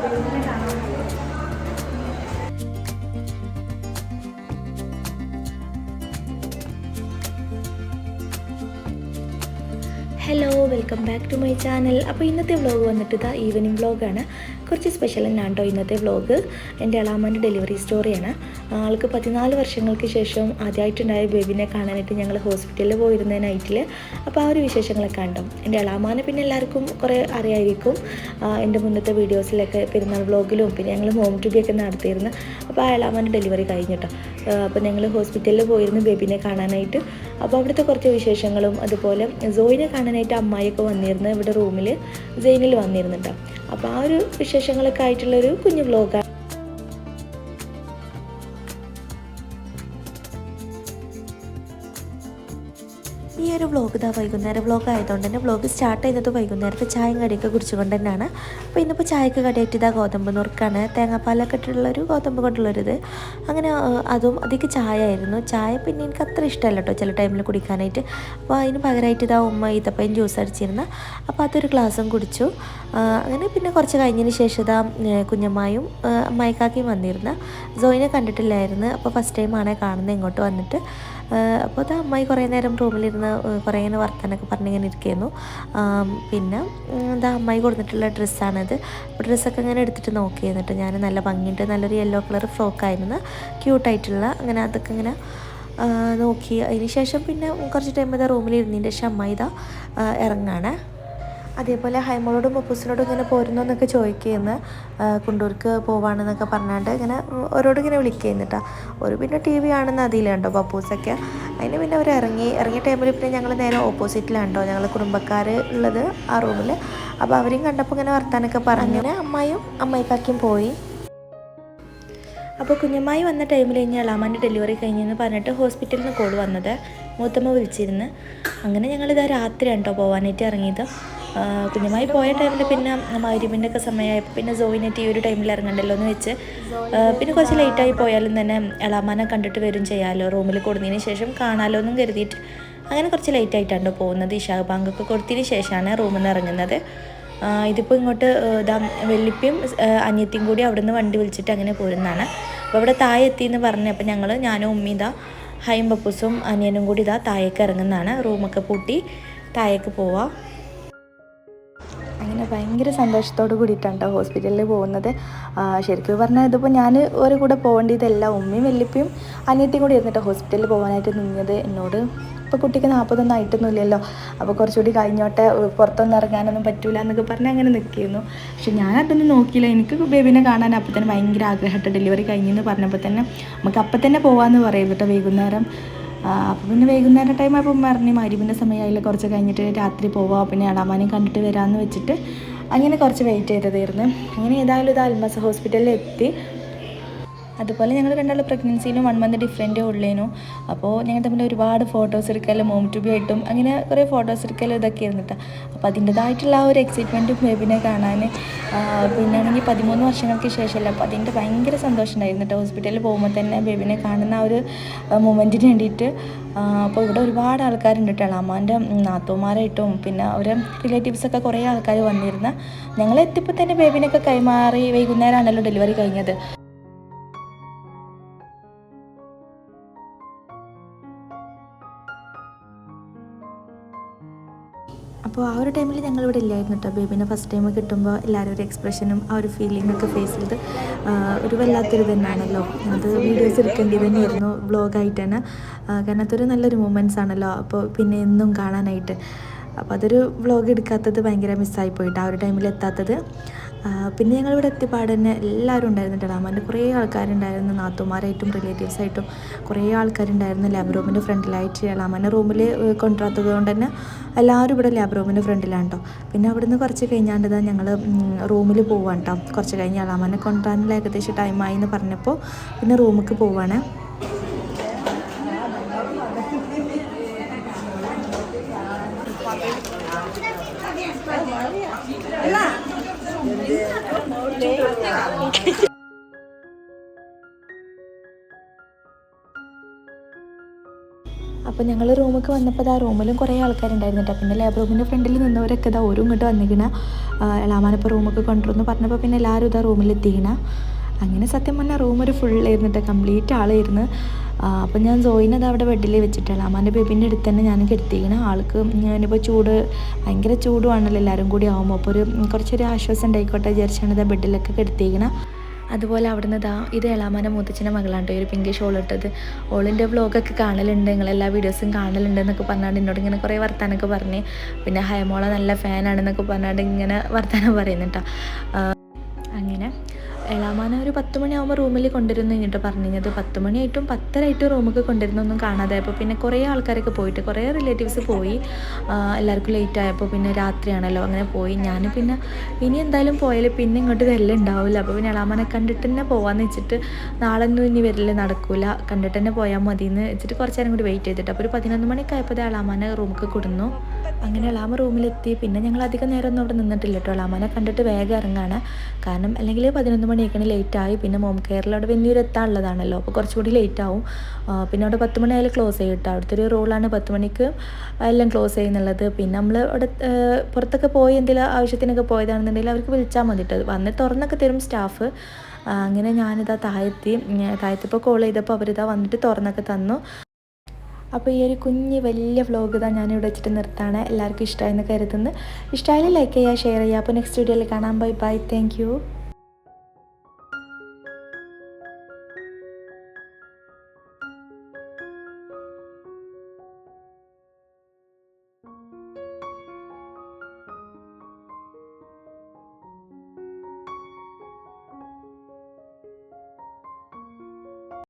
我都没 welcome back to my channel അപ്പോൾ ഇന്നത്തെ vlog വന്നിട്ട് ഇതാ ഈവനിങ് വ്ളോഗാണ് കുറച്ച് സ്പെഷ്യൽ തന്നെയാണ് കേട്ടോ ഇന്നത്തെ വ്ളോഗ് എന്റെ അളാമ്മന്റെ ഡെലിവറി സ്റ്റോറിയാണ് ആൾക്ക് പതിനാല് വർഷങ്ങൾക്ക് ശേഷം ആദ്യമായിട്ടുണ്ടായ ബേബിനെ കാണാനായിട്ട് ഞങ്ങൾ ഹോസ്പിറ്റലിൽ പോയിരുന്ന നൈറ്റിൽ അപ്പോൾ ആ ഒരു വിശേഷങ്ങളൊക്കെ കണ്ടോ. എന്റെ അളാമാനെ പിന്നെ എല്ലാവർക്കും കുറേ അറിയായിരിക്കും. എന്റെ മുന്നത്തെ വീഡിയോസിലൊക്കെ പെരുന്നാൾ വ്ളോഗിലും പിന്നെ ഞങ്ങൾ ഹോം ട്യൂബിയൊക്കെ നടത്തിയിരുന്നു. അപ്പോൾ ആ അളാമാന്റെ ഡെലിവറി കഴിഞ്ഞു കേട്ടോ അപ്പോൾ ഞങ്ങൾ ഹോസ്പിറ്റലിൽ പോയിരുന്നു ബേബിനെ കാണാനായിട്ട്. അപ്പോൾ അവിടുത്തെ കുറച്ച് വിശേഷങ്ങളും അതുപോലെ സോയിനെ കാണാനായിട്ട് അമ്മായിയൊക്കെ വന്നിരുന്നു ഇവിടെ റൂമിൽ ജയിനിൽ വന്നിരുന്നുണ്ടാവും അപ്പോൾ ആ ഒരു വിശേഷങ്ങളൊക്കെ ആയിട്ടുള്ളൊരു കുഞ്ഞു വ്ലോഗാണ് ഈ ഒരു വ്ളോഗ് ഇതാ വൈകുന്നേരം വ്ളോഗ് ആയതുകൊണ്ട് തന്നെ വ്ളോഗ് സ്റ്റാർട്ട് ചെയ്യുന്നത് വൈകുന്നേരത്തെ ചായയും കടിയൊക്കെ കുടിച്ചുകൊണ്ട് തന്നെയാണ്. അപ്പോൾ ഇന്നിപ്പോൾ ചായക്ക് കടിയായിട്ട് ഇതാ ഗോതമ്പ് നുറുക്കാണ്. തേങ്ങാപ്പാലൊക്കെ ഇട്ടുള്ളൊരു ഗോതമ്പ് കൊണ്ടുള്ളൊരിത്. അങ്ങനെ അതും അതിക്ക് ചായ ആയിരുന്നു ചായ പിന്നെ എനിക്ക് അത്ര ഇഷ്ടമല്ല കേട്ടോ ചില ടൈമിൽ കുടിക്കാനായിട്ട്. അപ്പോൾ അതിന് പകരമായിട്ട് ഇതാ ഉമ്മ ഈത്തപ്പയും ജ്യൂസ് അടിച്ചിരുന്ന. അപ്പോൾ അതൊരു ഗ്ലാസ്സും കുടിച്ചു. അങ്ങനെ പിന്നെ കുറച്ച് കഴിഞ്ഞതിന് ശേഷം ഇതാ കുഞ്ഞമ്മായും അമ്മായിക്കാക്കിയും വന്നിരുന്ന. ജോയിനെ കണ്ടിട്ടില്ലായിരുന്നു. അപ്പോൾ ഫസ്റ്റ് ടൈമാണ് കാണുന്നത് ഇങ്ങോട്ട് വന്നിട്ട്. അപ്പോൾ അത് അമ്മായി കുറേ നേരം റൂമിലിരുന്ന് കുറേ ഇങ്ങനെ വർത്താനൊക്കെ പറഞ്ഞിങ്ങനെ ഇരിക്കുന്നു. പിന്നെ ഇതാ അമ്മായി കൊടുത്തിട്ടുള്ള ഡ്രസ്സാണിത്. ഡ്രസ്സൊക്കെ ഇങ്ങനെ എടുത്തിട്ട് നോക്കി എന്നിട്ട് ഞാൻ നല്ല ഭംഗിയുണ്ട് നല്ലൊരു യെല്ലോ കളർ ഫ്രോക്കായിരുന്നു ക്യൂട്ടായിട്ടുള്ള അങ്ങനെ അതൊക്കെ ഇങ്ങനെ നോക്കി. അതിന് ശേഷം പിന്നെ കുറച്ച് ടൈം ഇതാ റൂമിലിരുന്നതിന്റെ ശേഷം അമ്മായി ഇതാ ഇറങ്ങാണ്. അതേപോലെ ഹൈമോളോടും മുപ്പൂസിനോടും ഇങ്ങനെ പോരുന്നു എന്നൊക്കെ ചോദിക്കുന്നു കുണ്ടൂർക്ക് പോവാണെന്നൊക്കെ പറഞ്ഞാണ്ട് ഇങ്ങനെ ഓരോട് ഇങ്ങനെ വിളിക്കുന്നിട്ടാ ഒരു പിന്നെ ടി വി ആണെന്ന് അതിലുണ്ടോ പപ്പൂസൊക്കെ. അതിന് പിന്നെ അവർ ഇറങ്ങി ഇറങ്ങിയ ടൈമിൽ പിന്നെ ഞങ്ങൾ നേരെ ഓപ്പോസിറ്റിലാണ്ടോ ഞങ്ങൾ കുടുംബക്കാർ ഉള്ളത് ആ റൂമിൽ അപ്പോൾ അവരെയും കണ്ടപ്പോൾ ഇങ്ങനെ വർത്താനൊക്കെ പറഞ്ഞു. അങ്ങനെ അമ്മായും അമ്മായിക്കാക്കിയും പോയി. അപ്പോൾ കുഞ്ഞമ്മായി വന്ന ടൈമിൽ കഴിഞ്ഞ് അളാമാന്റെ ഡെലിവറി കഴിഞ്ഞെന്ന് പറഞ്ഞിട്ട് ഹോസ്പിറ്റലിൽ നിന്ന് കോൾ വന്നത്. മൂത്തമ്മ വിളിച്ചിരുന്ന്. അങ്ങനെ ഞങ്ങളിതാ രാത്രിയാണ് കേട്ടോ പോവാനായിട്ട് ഇറങ്ങിയത്. ആ, കുഞ്ഞമ്മായി പോയ ടൈമിൽ പിന്നെ മരുവിന്റെ ഒക്കെ സമയമായപ്പോൾ പിന്നെ സോയിനെറ്റ് ഈ ഒരു ടൈമിൽ ഇറങ്ങണ്ടല്ലോ എന്ന് വെച്ച് പിന്നെ കുറച്ച് ലേറ്റായി പോയാലും തന്നെ എളാമാനെ കണ്ടിട്ട് വരും ചെയ്യാമല്ലോ റൂമിൽ കൊടുത്തതിന് ശേഷം കാണാമല്ലോ എന്നും കരുതിയിട്ട് അങ്ങനെ കുറച്ച് ലേറ്റ് ആയിട്ടാണ് പോകുന്നത്. ഇഷാ ബാങ്കൊക്കെ കൊടുത്തതിന് ശേഷമാണ് റൂമിൽ നിന്ന് ഇറങ്ങുന്നത്. ഇതിപ്പോൾ ഇങ്ങോട്ട് ഇതാ വെള്ളിപ്പിയും അനിയത്തിയും കൂടി അവിടെ നിന്ന് വണ്ടി വിളിച്ചിട്ട് അങ്ങനെ പോരുന്നതാണ്. അപ്പോൾ അവിടെ താഴെ എത്തിയെന്ന് പറഞ്ഞു അപ്പോൾ ഞങ്ങൾ ഞാനും ഉമ്മി ഇതാ ഹൈം പപ്പൂസും അനിയനും കൂടി ഇതാ താഴേക്ക് ഇറങ്ങുന്നതാണ്. റൂമൊക്കെ പൂട്ടി താഴേക്ക് പോവാം. ഭയങ്കര സന്തോഷത്തോട് കൂടിയിട്ടാണ് കേട്ടോ ഹോസ്പിറ്റലിൽ പോകുന്നത്. ശരിക്കും പറഞ്ഞാൽ ഇതിപ്പോൾ ഞാൻ ഒരു കൂടെ പോകേണ്ടതല്ല ഉമ്മയും വെല്ലിപ്പയും അനിയത്തിയും കൂടി ഇരുന്നിട്ട് ഹോസ്പിറ്റലിൽ പോകാനായിട്ട് നിന്നത് എന്നോട് ഇപ്പോൾ കുട്ടിക്ക് നാൽപ്പതൊന്നും ആയിട്ടൊന്നുമില്ലല്ലോ. അപ്പോൾ കുറച്ചുകൂടി കഴിഞ്ഞോട്ടെ പുറത്തൊന്നും ഇറങ്ങാനൊന്നും പറ്റൂല എന്നൊക്കെ പറഞ്ഞ് അങ്ങനെ നിൽക്കുന്നു പക്ഷെ ഞാൻ അതൊന്നും നോക്കിയില്ല. എനിക്ക് ബേബിനെ കാണാൻ അപ്പോൾ തന്നെ ഭയങ്കര ആഗ്രഹമായിട്ട് ഡെലിവറി കഴിഞ്ഞെന്ന് പറഞ്ഞപ്പോൾ തന്നെ നമുക്ക് അപ്പം തന്നെ പോകാമെന്ന് പറയും കേട്ടോ വൈകുന്നേരം. അപ്പോൾ പിന്നെ വൈകുന്നേരം ടൈം ആയപ്പോൾ പറഞ്ഞു മരുവിന്റെ സമയമായില്ല കുറച്ച് കഴിഞ്ഞിട്ട് രാത്രി പോവാം പിന്നെ അടാമാനും കണ്ടിട്ട് വരാമെന്ന് വെച്ചിട്ട് അങ്ങനെ കുറച്ച് വെയിറ്റ് ചെയ്തതായിരുന്നു. അങ്ങനെ ഏതായാലും ഇത് അൽമസ ഹോസ്പിറ്റലിൽ എത്തി. അതുപോലെ ഞങ്ങൾ രണ്ടാളും പ്രഗ്നൻസിയിലും വൺ മന്ത് ഡിഫറെന്റേ ഉള്ളേനു. അപ്പോൾ ഞങ്ങൾ തമ്മിൽ ഒരുപാട് ഫോട്ടോസ് എടുക്കലും മോം ടു ബി ആയിട്ടും അങ്ങനെ കുറേ ഫോട്ടോസ് എടുക്കലും ഇതൊക്കെ ഇരുന്നിട്ടാ അപ്പോൾ അതിന്റെതായിട്ടുള്ള ആ ഒരു എക്സൈറ്റ്മെന്റും ബേബിനെ കാണാൻ പിന്നാണെങ്കിൽ പതിമൂന്ന് വർഷങ്ങൾക്ക് ശേഷമല്ല അപ്പോൾ അതിന്റെ ഭയങ്കര സന്തോഷം ഉണ്ടായിരുന്നു കേട്ടോ ഹോസ്പിറ്റലിൽ പോകുമ്പോൾ തന്നെ ബേബിനെ കാണുന്ന ആ ഒരു മൊമെന്റിന് വേണ്ടിയിട്ട്. അപ്പോൾ ഇവിടെ ഒരുപാട് ആൾക്കാരുണ്ട് കേട്ടോ അമ്മാന്റെ നാത്തോമാരായിട്ടും പിന്നെ അവരെ റിലേറ്റീവ്സൊക്കെ കുറേ ആൾക്കാർ വന്നിരുന്ന. ഞങ്ങൾ എത്തിയപ്പോൾ തന്നെ ബേബിനൊക്കെ കൈമാറി വൈകുന്നേരമാണല്ലോ ഡെലിവറി കഴിഞ്ഞത്. അപ്പോൾ ആ ഒരു ടൈമിൽ ഞങ്ങൾ ഇവിടെ ഇല്ലായിരുന്നു കേട്ടോ ബേബിനെ ഫസ്റ്റ് ടൈം കിട്ടുമ്പോൾ എല്ലാവരും ഒരു എക്സ്പ്രഷനും ആ ഒരു ഫീലിംഗ് ഒക്കെ ഫേസ് ചെയ്ത് ഒരു വല്ലാത്തൊരു തന്നെയാണല്ലോ. അത് വീഡിയോസ് എടുക്കേണ്ടി തന്നെയായിരുന്നു വ്ളോഗായിട്ട് തന്നെ കാരണം അതൊരു നല്ലൊരു മൂമെന്റ്സ് ആണല്ലോ. അപ്പോൾ പിന്നെ എന്നും കാണാനായിട്ട്. അപ്പോൾ അതൊരു വ്ളോഗ് എടുക്കാത്തത് ഭയങ്കര മിസ്സായി പോയിട്ട് ആ ഒരു ടൈമിൽ എത്താത്തത്. പിന്നെ ഞങ്ങളിവിടെ എത്തിപ്പാട് തന്നെ എല്ലാവരും ഉണ്ടായിരുന്നു ഡാമാന്റെ കുറേ ആൾക്കാരുണ്ടായിരുന്നു നാത്തുമാരായിട്ടും റിലേറ്റീവ്സായിട്ടും കുറേ ആൾക്കാരുണ്ടായിരുന്നു. ലാബ് റൂമിന്റെ ഫ്രണ്ടിലായിട്ട് ഡാമാന്റെ റൂമിൽ കൊണ്ടുവരാത്തത് കൊണ്ട് തന്നെ എല്ലാവരും ഇവിടെ ലാബ് റൂമിന്റെ ഫ്രണ്ടിലാണ് കേട്ടോ പിന്നെ അവിടുന്ന് കുറച്ച് കഴിഞ്ഞാണ്ട് ഞങ്ങൾ റൂമിൽ പോവാണ് കേട്ടോ കുറച്ച് കഴിഞ്ഞ് അളാമനെ കൊണ്ടുവരാനുള്ള ഏകദേശം ടൈമായി എന്ന് പറഞ്ഞപ്പോൾ പിന്നെ റൂമിലേക്ക് പോവാണ്. അപ്പോൾ ഞങ്ങൾ റൂമൊക്കെ വന്നപ്പോൾ ആ റൂമിലും കുറേ ആൾക്കാരുണ്ടായിരുന്നു കേട്ടോ പിന്നെ ലാബ് റൂമിന്റെ ഫ്രണ്ടിൽ നിന്നവരൊക്കെ ഇതാ ഓരോ ഇങ്ങോട്ട് വന്നിക്കണ. എളാമാനപ്പോൾ റൂമൊക്കെ കൊണ്ടുവന്നു. പറഞ്ഞപ്പോൾ പിന്നെ എല്ലാവരും ഇതാ റൂമിൽ എത്തിക്കണ അങ്ങനെ സത്യം പറഞ്ഞാൽ റൂം ഒരു കംപ്ലീറ്റ് ആളായിരുന്നു. അപ്പം ഞാൻ സോയിനെ അവിടെ ബെഡിൽ വെച്ചിട്ടില്ല അമ്മാന്റെ ബേബിന്റെ അടുത്ത് തന്നെ ഞാൻ കിടത്തിയിരിക്കണം ആൾക്ക് ഞാനിപ്പോൾ ചൂട് ഭയങ്കര ചൂടുവാണല്ലോ എല്ലാവരും കൂടി ആകുമ്പോൾ അപ്പോൾ ഒരു കുറച്ചൊരു ആശ്വാസം ഉണ്ടായിക്കോട്ടെ വിചാരിച്ചാണ് ഇതാ ബെഡിലൊക്കെ കിടത്തിയിരിക്കണം അതുപോലെ അവിടുന്ന് ഇതാ ഇത് എളാമാന്റെ മൂത്തച്ഛന്റെ മകളാണ് ഒരു പിങ്ക് ഷോൾ ഇട്ടത്. ഓളിന്റെ വ്ളോഗൊക്കെ കാണലുണ്ട് നിങ്ങൾ എല്ലാ വീഡിയോസും കാണലുണ്ട് എന്നൊക്കെ പറഞ്ഞാണ്ട് എന്നോട് ഇങ്ങനെ കുറേ വർത്താനൊക്കെ പറഞ്ഞ്. പിന്നെ ഹയമോള നല്ല ഫാനാണെന്നൊക്കെ പറഞ്ഞാണ്ട് ഇങ്ങനെ വർത്താനം പറയുന്നുട്ടാ എളാമാനെ ഒരു പത്ത് മണിയാകുമ്പോൾ റൂമിൽ കൊണ്ടുവരുന്നു കഴിഞ്ഞിട്ട് പറഞ്ഞത് പത്ത് മണിയായിട്ടും പത്തരായിട്ടും റൂമൊക്കെ കൊണ്ടുവരുന്നൊന്നും കാണാതെ അപ്പോൾ പിന്നെ കുറേ ആൾക്കാരൊക്കെ പോയിട്ട് കുറേ റിലേറ്റീവ്സ് പോയി. എല്ലാവർക്കും ലേറ്റ് ആയപ്പോൾ പിന്നെ രാത്രിയാണല്ലോ അങ്ങനെ പോയി. ഞാൻ പിന്നെ ഇനി എന്തായാലും പോയാൽ പിന്നെ ഇങ്ങോട്ട് വരൽ ഉണ്ടാവില്ല അപ്പോൾ പിന്നെ എളാമാനെ കണ്ടിട്ട് തന്നെ പോകാമെന്ന് വെച്ചിട്ട് നാളെ ഒന്നും ഇനി വരൽ നടക്കില്ല കണ്ടിട്ട് തന്നെ പോയാൽ മതി എന്ന് വെച്ചിട്ട് കുറച്ച് നേരം കൂടി വെയിറ്റ് ചെയ്തിട്ട്. അപ്പോൾ ഒരു പതിനൊന്ന് മണിയൊക്കെ ആയപ്പോൾ എളാമാനെ റൂമിൽ കൊടുന്നു. അങ്ങനെ എളാമ റൂമിലെത്തി. പിന്നെ ഞങ്ങൾ അധികം നേരം ഒന്നും അവിടെ നിന്നിട്ടില്ല കേട്ടോ. എളാമാനെ കണ്ടിട്ട് വേഗം ഇറങ്ങാണ്. കാരണം അല്ലെങ്കിൽ പതിനൊന്ന് മണിയൊക്കെ ലേറ്റായി പിന്നെ മോം കെയറിൽ അവിടെ വലിയൊരു എത്താനുള്ളതാണല്ലോ അപ്പോൾ കുറച്ചുകൂടി ലേറ്റ് ആവും. പിന്നെ അവിടെ പത്ത് മണിയായാലും ക്ലോസ് ചെയ്യും കേട്ടോ. അവിടുത്തെ ഒരു റൂളാണ് പത്ത് മണിക്ക് എല്ലാം ക്ലോസ് ചെയ്യുന്നുള്ളത്. പിന്നെ നമ്മൾ അവിടെ പുറത്തൊക്കെ പോയി എന്തെങ്കിലും ആവശ്യത്തിനൊക്കെ പോയതാണെന്നുണ്ടെങ്കിൽ അവർക്ക് വിളിച്ചാൽ മതി കേട്ടോ വന്ന് തുറന്നൊക്കെ തരും സ്റ്റാഫ് അങ്ങനെ ഞാനിതാ താഴെത്തി. താഴ്ത്തിപ്പോൾ കോൾ ചെയ്തപ്പോൾ അവരിതാ വന്നിട്ട് തുറന്നൊക്കെ തന്നു. അപ്പോൾ ഈ ഒരു കുഞ്ഞ് വലിയ വ്ലോഗ് ഇതാ ഞാനിവിടെ വെച്ചിട്ട് നിർത്താണ്. എല്ലാവർക്കും ഇഷ്ടമായെന്ന് കരുതുന്നു. ഇഷ്ടമായാലും ലൈക്ക് ചെയ്യുക ഷെയർ ചെയ്യുക അപ്പോൾ നെക്സ്റ്റ് വീഡിയോയിൽ കാണാം. Bye bye thank